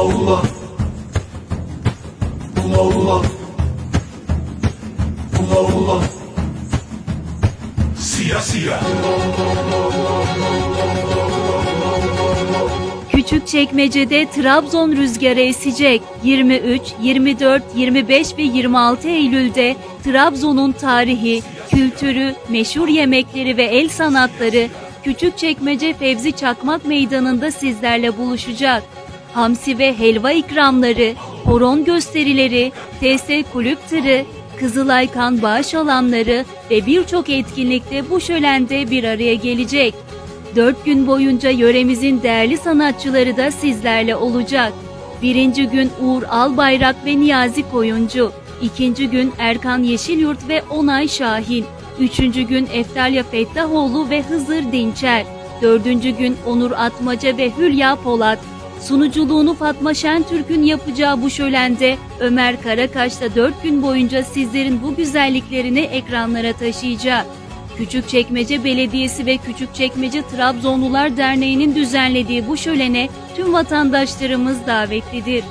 Ula ula Ula ula Ula ula Siyah siyah Küçükçekmece'de Trabzon rüzgarı esecek. 23, 24, 25 ve 26 Eylül'de Trabzon'un tarihi, kültürü, meşhur yemekleri ve el sanatları Küçükçekmece Fevzi Çakmak Meydanı'nda sizlerle buluşacak. Hamsi ve helva ikramları, horon gösterileri, TS kulüp tırı, Kızılay kan bağış alanları ve birçok etkinlikte bu şölende bir araya gelecek. Dört gün boyunca yöremizin değerli sanatçıları da sizlerle olacak. Birinci gün Uğur Albayrak ve Niyazi Koyuncu. İkinci gün Erkan Yeşilyurt ve Onay Şahin. Üçüncü gün Eftalya Fettahoğlu ve Hızır Dinçer. Dördüncü gün Onur Atmaca ve Hülya Polat. Sunuculuğunu Fatma Şentürk'ün yapacağı bu şölende Ömer Karakaş da 4 gün boyunca sizlerin bu güzelliklerini ekranlara taşıyacak. Küçükçekmece Belediyesi ve Küçükçekmece Trabzonlular Derneği'nin düzenlediği bu şölene tüm vatandaşlarımız davetlidir.